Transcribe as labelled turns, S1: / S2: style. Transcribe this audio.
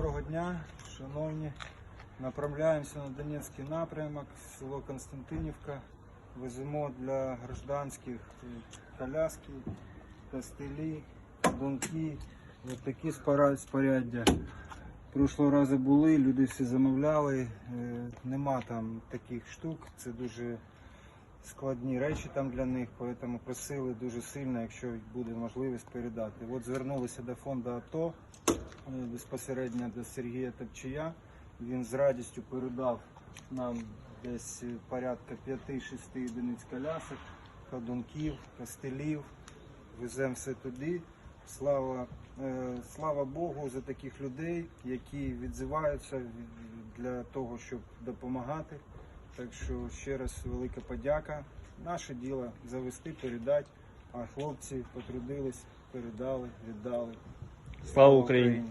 S1: Доброго дня, шановні. Направляємося на Донецький напрямок, село Константинівка. Веземо для гражданських коляски, костелі, донки, ось такі споряддя. Прошлого разу були, люди всі замовляли. е, Нема там таких штук, це дуже складні речі там для них, тому просили дуже сильно, якщо буде можливість передати. От звернулися до фонду АТО безпосередньо до Сергія Топчія. Він з радістю передав нам десь е, порядка 5-6 одиниць колясок, ходунків, костелів. Веземо все туди. Слава, е, слава Богу за таких людей, які відзиваються для того, щоб допомагати. Так що ще раз велика подяка. Наше діло завести, передати, а хлопці потрудились, передали, віддали.
S2: Слава Україні!